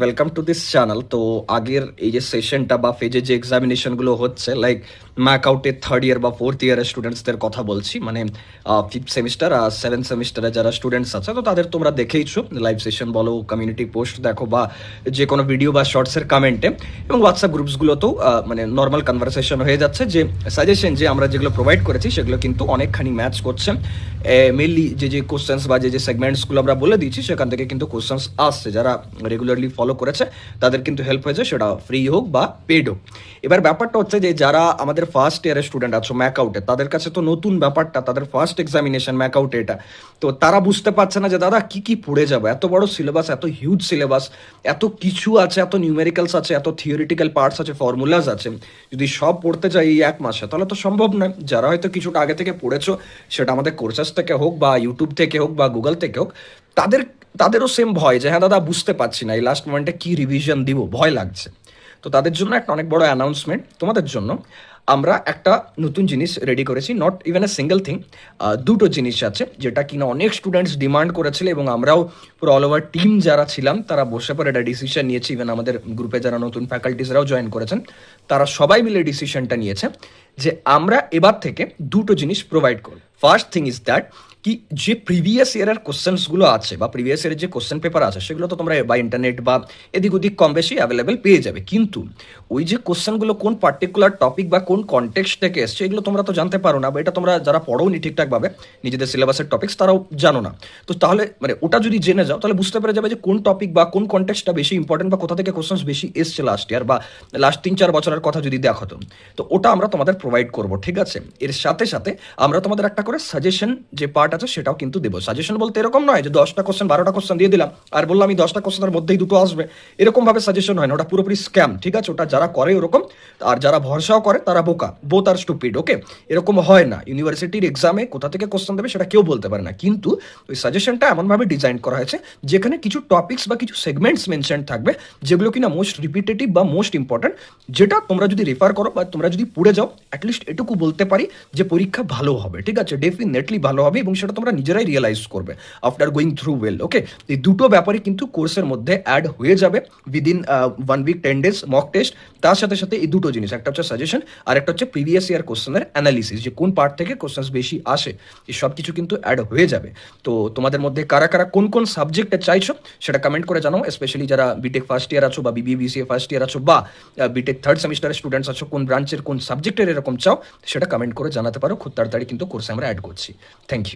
Welcome to this channel তো আগের এই যে সেশনটা বা ফেজে যে এক্সামিনেশনগুলো হচ্ছে লাইক ম্যাক আউটের থার্ড ইয়ার বা ফোর্থ ইয়ারের স্টুডেন্টসদের কথা বলছি মানে ফিফথ সেমিস্টার আর সেভেন সেমিস্টারে যারা স্টুডেন্টস আছে, তো তাদের তোমরা দেখেইছো লাইভ সেশন বলো কমিউনিটি পোস্ট দেখো বা যে কোনো ভিডিও বা শর্টসের কমেন্টে এবং হোয়াটসঅ্যাপ গ্রুপসগুলোতেও মানে নর্মাল কনভারসেশন হয়ে যাচ্ছে যে সাজেশন যে আমরা যেগুলো প্রোভাইড করেছি, সেগুলো কিন্তু অনেকখানি ম্যাচ করছে। মেনলি যে যে কোশ্চেন্স বা যে যে সেগমেন্টসগুলো আমরা বলে দিয়েছি, সেখান থেকে কিন্তু কোশ্চেন্স আসছে। যারা রেগুলারলি ফলো করেছে, তাদের কিন্তু হেল্প হয়েছে, সেটা ফ্রি হোক বা পেড হোক। এবার ব্যাপারটা হচ্ছে যে, যারা আমাদের ফার্স্ট ইয়ারের স্টুডেন্ট আছো ম্যাক আউটে তাদের কাছে তো নতুন ব্যাপারটা, তাদের ফার্স্ট এক্সামিনেশন ম্যাক আউটে এটা। তো তারা বুঝতে পারছে না যে, দাদা, কি কি পড়ে যাবে? এত বড় সিলেবাস এত হিউজ সিলেবাস এত কিছু আছে, এত নিউমেরিক্যালস আছে, এত থিওরিটিক্যাল পার্টস আছে ফর্মুলাস আছে। যদি সব পড়তে যাই এই এক মাসে, তাহলে তো সম্ভব নয়। যারা হয়তো কিছুটা আগে থেকে পড়েছো, সেটা আমাদের কোর্সেস থেকে হোক বা ইউটিউব থেকে হোক বা গুগল থেকে হোক, তাদের তাদেরও সেম ভয় যে হ্যাঁ দাদা, বুঝতে পারছি না, এই লাস্ট মোমেন্টে কি রিভিশন দিব? ভয় লাগছে। তো তাদের জন্য একটা অনেক বড় অ্যানাউন্সমেন্ট তোমাদের জন্য। আমরা একটা নতুন জিনিস রেডি করেছি not even a single thing দুটো জিনিস আছে, যেটা কিনা অনেক স্টুডেন্টস ডিমান্ড করেছিল এবং আমরাও পুরো অল ওভার টিম যারা ছিলাম, তারা বসে পরে একটা ডিসিশন নিয়েছি ইভেন আমাদের গ্রুপে যারা নতুন ফ্যাকাল্টিসরাও জয়েন করেছেন, তারা সবাই মিলে ডিসিশনটা নিয়েছে যে, আমরা এবার থেকে দুটো জিনিস প্রোভাইড করব। ফার্স্ট থিং ইজ দ্যাট কি যে প্রিভিয়াস ইয়ারের কোশ্চেন্সগুলো আছে বা প্রিভিয়াস ইয়ারের যে কোশ্চেন পেপার আছে, সেগুলো তো তোমরা বা ইন্টারনেট বা এদিক ওদিক কম বেশি অ্যাভেলেবেল পেয়ে যাবে। কিন্তু ওই যে কোশ্চেনগুলো কোন পার্টিকুলার টপিক বা কোন কন্টেক্সট থেকে এসছে, এগুলো তোমরা তো জানতে পারো না বা এটা তোমরা যারা পড়োনি ঠিকঠাকভাবে নিজেদের সিলেবাসের টপিক্স তারাও জানো না। তো তাহলে মানে ওটা যদি জেনে যাও, তাহলে বুঝতে পেরে যাবে যে কোন টপিক বা কোন কন্টেক্সটটা বেশি ইম্পর্টেন্ট বা কোথা থেকে কোশ্চেন্স বেশি এসছে লাস্ট ইয়ার বা লাস্ট তিন চার বছরের কথা যদি দেখো তো। তো ওটা আমরা তোমাদের প্রোভাইড করব, ঠিক আছে? এর সাথে সাথে আমরা তোমাদের একটা করে সাজেশন যে পার্ট আছে, সেটাও কিন্তু দেবো। সাজেশন বলতে এরকম নয় যে দশটা কোশ্চেন বারোটা কোশ্চেন দিয়ে দিলাম, আর বললাম আমি দশটা কোশ্চেনের মধ্যেই দুটো আসবে। এরকমভাবে সাজেশন হয় না, ওটা পুরোপুরি স্ক্যাম ঠিক আছে? ওটা যারা করে ওরকম, আর যারা ভরসাও করে, তারা বোকা। বোথ আর স্টুপিড ওকে এরকম হয় না। ইউনিভার্সিটির এক্সামে কোথা থেকে কোশ্চেন দেবে সেটা কেউ বলতে পারে না। কিন্তু ওই সাজেশনটা এমনভাবে ডিজাইন করা হয়েছে, যেখানে কিছু টপিক্স বা কিছু সেগমেন্টস মেনশন থাকবে, যেগুলো কিনা মোস্ট রিপিটেটিভ বা মোস্ট ইম্পর্টেন্ট যেটা তোমরা যদি রেফার করো বা তোমরা যদি পড়ে যাও অ্যাটলিস্ট এটুকু বলতে পারি যে পরীক্ষা ভালো হবে, ঠিক আছে? ডেফিনেটলি ভালো হবে এবং সেটা তোমরা নিজেরাই রিয়েলাইজ করবে after going through well okay এই দুটো ব্যাপারই কিন্তু কোর্সের মধ্যে অ্যাড হয়ে যাবে within one week ten days mock test তার সাথে সাথে এই দুটো জিনিস, একটা হচ্ছে সাজেশন আর একটা হচ্ছে প্রিভিয়াস ইয়ার কোশ্চেনের অ্যানালিসিস যে কোন পার্ট থেকে কোশ্চেন্স বেশি আসে, এই সব কিছু কিন্তু অ্যাড হয়ে যাবে। তো তোমাদের মধ্যে কারা কারা কোন কোন সাবজেক্টে চাইছো, সেটা কমেন্ট করে জানাও স্পেশালি যারা বিটেক ফার্স্ট ইয়ার আছো বা বিবিএ বিসিএ ফার্স্ট ইয়ার আছো বা বিটেক থার্ড সেমিস্টারের স্টুডেন্টস আছো, কোন ব্রাঞ্চের কোন সাবজেক্টের এরকম চাও, সেটা কমেন্ট করে জানাতে পারো। খুব তাড়াতাড়ি কিন্তু কোর্সে আমরা অ্যাড করছি। Thank you